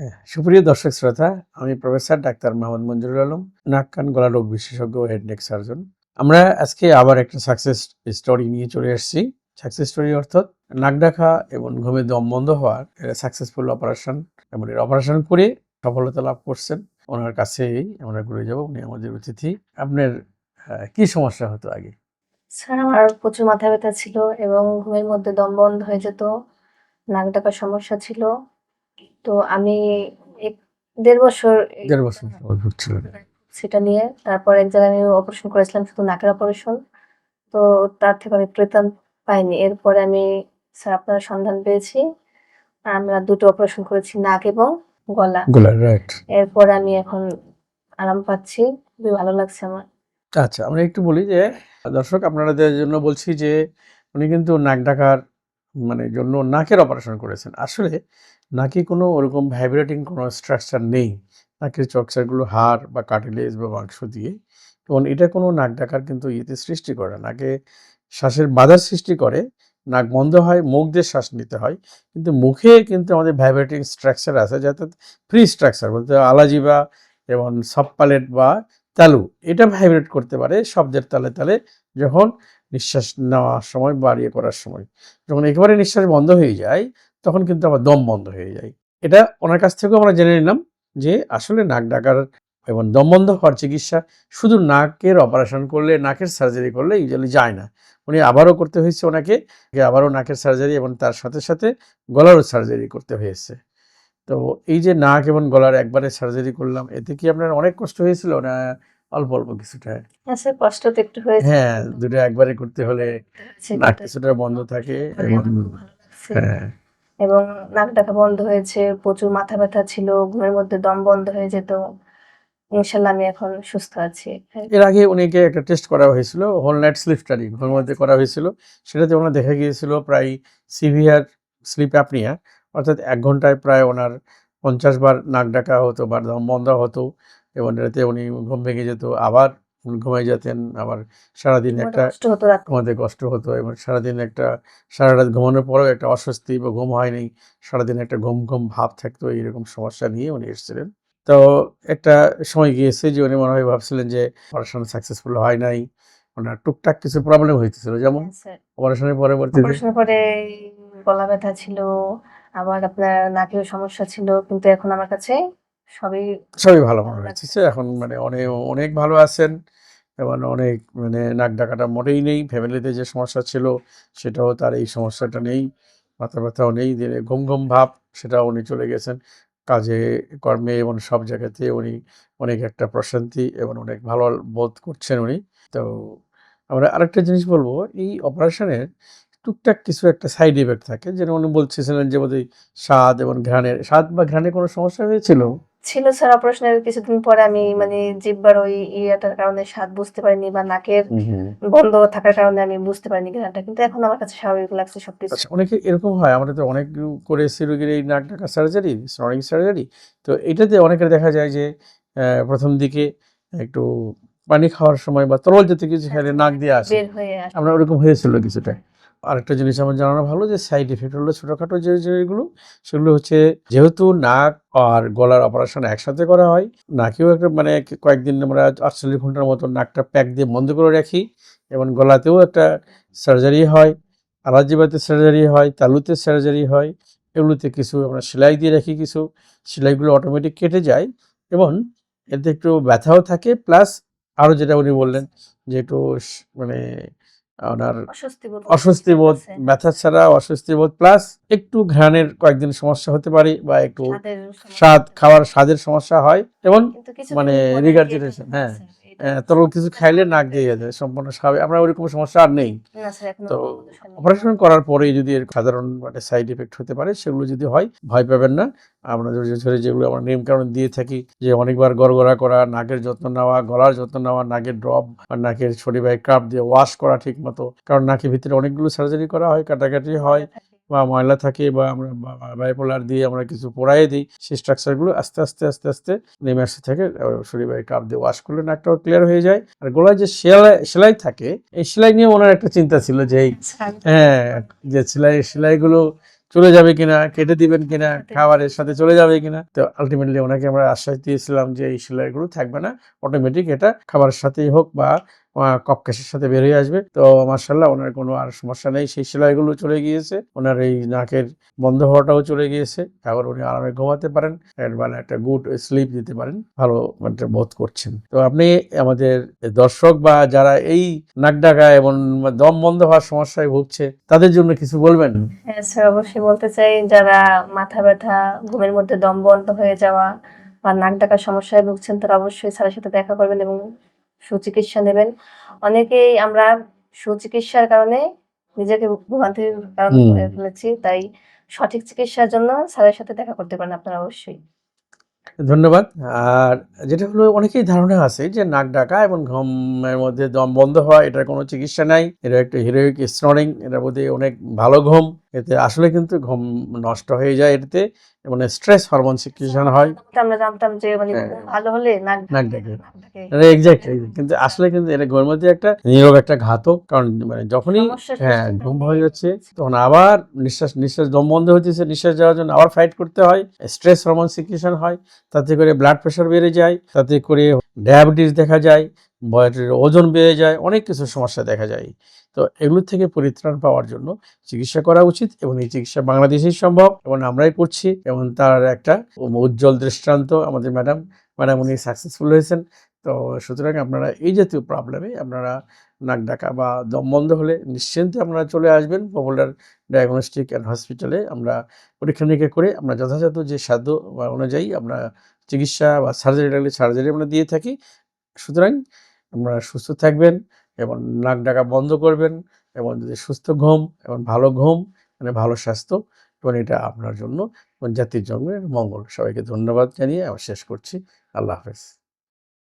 হ্যাঁ সুপ্রিয় দর্শক শ্রোতা, আমি প্রফেসর ডাক্তার মোহাম্মদ মঞ্জুরুল আলম, নাক, কান, গলা রোগ বিশেষজ্ঞ হেড নেক সার্জন আমরা আজকে আবার একটা সাকসেস স্টোরি নিয়ে চলে এসেছি। সাকসেস স্টোরি অর্থাৎ নাক ডাকা এবং ঘুমে দম বন্ধ হওয়ার সাকসেসফুল অপারেশন এবং এর অপারেশন করে সফলতা লাভ করছেন। ওনার কাছেই আমরা ঘুরে যাব, উনি আমাদের অতিথি। আপনার কি সমস্যা হতো আগে? স্যার, আমার প্রচুর মাথা ব্যথা ছিল এবং ঘুমের মধ্যে দম বন্ধ হয়ে যেত। নাক ডাকার সমস্যা ছিল। তো আমি এক দেড় বছর দেড় বছর ভুগছিলেন সেটা নিয়ে তারপর এক জায়গায় আমি অপারেশন করেছিলাম শুধু নাকের অপারেশন তো তার থেকে আমি পরিত্রাণ পাইনি। এরপরে আমি স্যার আপনার সন্ধান পেয়েছি। আমরা দুটো অপারেশন করেছি নাক এবং গলা। গোলার রাইট এরপরে আমি এখন আরাম পাচ্ছি। খুবই ভালো লাগছে আমার। আচ্ছা আমরা একটু বলি যে দর্শক আপনাদের জন্য বলছি যে উনি কিন্তু নাক ডাকার মানে জন্য নাকের অপারেশন করেছেন। আসলে নাকে কোনো ওরকম ভাইব্রেটিং কোনো স্ট্রাকচার নেই। নাকের স্ট্রাকচারগুলো হাড় বা কার্টিলেজ বা মাংস দিয়ে। এবং এটা কোনো নাক ডাকার কিন্তু ইয়েতে সৃষ্টি করে নাকে শ্বাসের বাধার সৃষ্টি করে। নাক বন্ধ হয়, মুখ দিয়ে শ্বাস নিতে হয়। কিন্তু মুখে কিন্তু আমাদের ভাইব্রেটিং স্ট্রাকচার আছে যাতে ফ্রি স্ট্রাকচার বলতে আলাজিবা এবং সব পালেট বা তালু, এটা ভাইব্রেট করতে পারে শব্দের তালে তালে। যখন নিঃশ্বাস নেওয়ার সময়, বা ইয়ে করার সময়। যখন একেবারে নিঃশ্বাস বন্ধ হয়ে যায়, তখন কিন্তু আবার দম বন্ধ হয়ে যায়। এটা ওনার কাছ থেকেও আমরা জেনে নিলাম যে আসলে নাক ডাকার এবং দম বন্ধ হওয়ার চিকিৎসা শুধু নাকের অপারেশন করলে, নাকের সার্জারি করলে ইউজুয়ালি যায় না। উনি আবারও করতে হয়েছে ওনাকে আবারও নাকের সার্জারি এবং তার সাথে সাথে গলারও সার্জারি করতে হয়েছে। তো এই যে নাক এবং গলার একবারে সার্জারি করলাম, এতে কি আপনার অনেক কষ্ট হয়েছিল? না অল্প অল্প কিছুটা। হ্যাঁ কষ্ট তো একটু হয়েছে। হ্যাঁ দুটো একবারে করতে হলে নাক কিছুটা বন্ধ থাকে হ্যাঁ। এবং নাক ডাকা বন্ধ হয়েছে প্রচুর মাথা ব্যথা ছিল ঘুমের মধ্যে দম বন্ধ হয়ে যেত। ইনশাল্লাহ আমি এখন সুস্থ আছি। এর আগে উনিকে একটা টেস্ট করা হয়েছিল হোল নাইট স্লিপ স্টাডি ঘুমের মধ্যে করা হয়েছিল। সেটাতে ওনার দেখা গিয়েছিল প্রায় সিভিয়ার স্লিপ অ্যাপনিয়া অর্থাৎ এক ঘন্টায় প্রায় ওনার পঞ্চাশ বার নাক ডাকা হতো বা দম বন্ধ হতো। এবং রাতে উনি ঘুম ভেঙে যেত আবার ঘুমাই যেতেন আবার সারাদিন একটা কষ্ট হতো কষ্ট হতো এবং সারাদিন একটা সারা রাত ঘুমানোর পরেও একটা অস্বস্তি বা ঘুম হয়নি সারাদিন একটা ঘুম ঘুম ভাব থাকতো এইরকম সমস্যা নিয়ে উনি এসেছিলেন। তো একটা সময় গিয়েছে যে উনি মনে হয় ভাবছিলেন যে পড়াশোনা সাকসেসফুল হয় নাই ওনার টুকটাক কিছু প্রবলেম হইতেছিল। যেমন অপারেশনের পরবর্তীতে অপারেশনের পরে গলা ব্যথা ছিল আবার আপনার নাকেও সমস্যা ছিল কিন্তু এখন আমার কাছে সবই সবই ভালো মনে ভালো হচ্ছে। এখন মানে অনেক অনেক ভালো আছেন। এবং অনেক মানে নাক ডাকাটা মোটেই নেই। ফ্যামিলিতে যে সমস্যা ছিল সেটাও তার এই সমস্যাটা নেই। মাথা ব্যথাও নেই। দিনে ঘুম ঘুম ভাব সেটা উনি চলে গেছেন। কাজে কর্মে এবং সব জায়গাতে উনি অনেক একটা প্রশান্তি এবং অনেক ভালো বোধ করছেন উনি। তো আমরা আরেকটা জিনিস বলব এই অপারেশনের টুকটাক কিছু একটা সাইড ইফেক্ট থাকে। যেটা উনি বলছিলেন যে বোধহয় স্বাদ এবং ঘ্রাণের স্বাদ বা ঘ্রাণে কোনো সমস্যা হয়েছিল? ছিল স্যার অপারেশনের কিছুদিন পরে আমি মানে জিব্বার ওই ইয়েটার কারণে স্বাদ বুঝতে পারিনি বা নাকের বন্ধ থাকার কারণে আমি বুঝতে পারিনি ঘ্রাণটা কিন্তু এখন আমার কাছে স্বাভাবিক লাগছে সবকিছু। আচ্ছা অনেকে এরকম হয় আমাদের তো অনেক করে রোগীর এই নাক ডাকা সার্জারি স্নোরিং সার্জারি তো এটাতে অনেকের দেখা যায় যে আহ, প্রথম দিকে একটু পানি খাওয়ার সময় বা তরল জাতীয় কিছু খেলে নাক দিয়ে আসে। আসে। আমরা ওরকম হয়েছিল কিছুটা? আরেকটা জিনিস আমার জানানো ভালো যে সাইড এফেক্ট হলো ছোটোখাটো যে যেগুলো, সেগুলো হচ্ছে যেহেতু নাক আর গলার অপারেশন একসাথে করা হয়, নাকেও একটা মানে কয়েকদিন আমরা আটচল্লিশ ঘণ্টার মতো নাকটা প্যাক দিয়ে বন্ধ করে রাখি এবং গলাতেও একটা সার্জারি হয় আলাজিবাতে সার্জারি হয়, তালুতে সার্জারি হয়, এগুলোতে কিছু আমরা সেলাই দিয়ে রাখি কিছু, সেলাইগুলো অটোমেটিক কেটে যায় এবং এতে একটু ব্যথাও থাকে প্লাস আরও যেটা উনি বললেন যে একটু মানে ওনার অস্বস্তি বোধ ব্যথা ছাড়া অস্বস্তি বোধ প্লাস একটু ঘ্রাণের কয়েকদিন সমস্যা হতে পারে বা একটু স্বাদ খাওয়ার স্বাদের সমস্যা হয় এবং মানে রিগার্জিটেশন হ্যাঁ। তরল কিছু খাইলে নাক দিয়ে যায় সম্পূর্ণ স্বাভাবিক। আমরা ওইরকম সমস্যা আর নেই। তো অপারেশন করার পরেই যদি এর সাধারণ মানে সাইড এফেক্ট হতে পারে সেগুলো যদি হয় ভয় পাবেন না। আপনাদের ধরে যেগুলো আমরা নিয়ম কারণ দিয়ে থাকি যে অনেকবার গড়গড়া করা নাকের যত্ন নেওয়া গলার যত্ন নেওয়া নাকের ড্রপ আর নাকের ছড়ি বাই কাপ দিয়ে ওয়াশ করা ঠিক মতো কারণ নাকের ভিতরে অনেকগুলো সার্জারি করা হয় কাটাকাটি হয়। বা ময়লা থাকে বা আমরা বাইপোলার দিয়ে আমরা কিছু পোড়াই দিই সেই স্ট্রাকচারগুলো আস্তে আস্তে আস্তে আস্তে নেমে আসতে থাকে শরীর কাপ দিয়ে ওয়াশ করলে নাকটাও ক্লিয়ার হয়ে যায়। আর গলায় যে সেলাই সেলাই থাকে এই সেলাই নিয়ে ওনার একটা চিন্তা ছিল যে এই হ্যাঁ যে সেলাই সেলাইগুলো চলে যাবে কিনা কেটে দিবেন কিনা খাবারের সাথে চলে যাবে কিনা তো আলটিমেটলি ওনাকে আমরা আশ্বাস দিয়েছিলাম যে এই সেলাইগুলো থাকবে না অটোমেটিক এটা খাবারের সাথেই হোক বা কপকেশের সাথে বের হয়ে আসবে। তো মার্শাল্লাহ ওনার কোনো আর সমস্যা নেই। সেই সেলাইগুলো চলে গিয়েছে। ওনার এই নাকের বন্ধ হওয়াটাও চলে গিয়েছে। এখন উনি আরামে ঘুমাতে পারেন। মানে একটা গুড স্লিপ দিতে পারেন। ভালো মানে বোধ করছেন। তো আপনি আমাদের দর্শক বা যারা এই নাক ডাকা এবং দম বন্ধ হওয়ার সমস্যায় ভুগছে, তাদের জন্য কিছু বলবেন? হ্যাঁ স্যার, অবশ্যই বলতে চাই, যারা মাথা ব্যথা, ঘুমের মধ্যে দম বন্ধ হয়ে যাওয়া বা নাক ডাকার সমস্যায় ভুগছেন, তারা অবশ্যই স্যারের সাথে দেখা করবেন এবং সুচিকিৎসা নেবেন। অনেকেই আমরা সুচিকিৎসার কারণে নিজেকে ভোগান্তির কারণ ফেলেছি তাই সঠিক চিকিৎসার জন্য স্যারের সাথে দেখা করতে পারেন আপনারা অবশ্যই। ধন্যবাদ। আর যেটা হলো অনেকেই ধারণা আছে যে নাক ডাকা এবং ঘুমের মধ্যে দম বন্ধ হওয়া এটার কোনো চিকিৎসা নাই। এটা একটা হিরোইক স্নোরিং এটার মধ্যে অনেক ভালো ঘুম। এতে আসলে কিন্তু ঘুম নষ্ট হয়ে যায় এটাতে মানে স্ট্রেস হরমোন সিক্রেশন হয়। আমরা জানতাম যে মানে হ্যাঁ। ভালো হলে নাক নাক ডাকে ডাকে এক্স্যাক্টলি কিন্তু আসলে কিন্তু এটা ঘুমের মধ্যে একটা নীরব একটা ঘাতক কারণ মানে যখনই হ্যাঁ ঘুম হয়। যাচ্ছে তখন আবার নিঃশ্বাস নিঃশ্বাস দম বন্ধ হতেছে নিঃশ্বাস যাওয়ার জন্য আবার ফাইট করতে হয় স্ট্রেস হরমোন সিক্রেশন হয় তাতে করে ব্লাড প্রেশার বেড়ে যায় তাতে করে ডায়াবেটিস দেখা যায় বয়সের ওজন বেড়ে যায় অনেক কিছু সমস্যা দেখা যায়। তো এগুলো থেকে পরিত্রাণ পাওয়ার জন্য চিকিৎসা করা উচিত এবং এই চিকিৎসা বাংলাদেশেই সম্ভব এবং আমরাই করছি এবং তার একটা উজ্জ্বল দৃষ্টান্ত আমাদের ম্যাডাম ম্যাডাম উনি সাকসেসফুল হয়েছেন। তো সুতরাং আপনারা এই জাতীয় প্রবলেমে আপনারা নাক ডাকা বা দম বন্ধ হলে নিশ্চিন্তে আপনারা চলে আসবেন পপুলার ডায়াগনস্টিক অ্যান্ড হসপিটালে আমরা পরীক্ষা নিরীক্ষা করে আমরা যথাযথ যে সাধ্য অনুযায়ী আমরা চিকিৎসা বা সার্জারি লাগলে সার্জারি আমরা দিয়ে থাকি। সুতরাং আপনারা সুস্থ থাকবেন এবং নাক ডাকা বন্ধ করবেন এবং যদি সুস্থ ঘুম এবং ভালো ঘুম মানে ভালো স্বাস্থ্য এবং এটা আপনার জন্য এবং জাতির জন্য মঙ্গল। সবাইকে ধন্যবাদ জানিয়ে আমি শেষ করছি। আল্লাহ হাফেজ।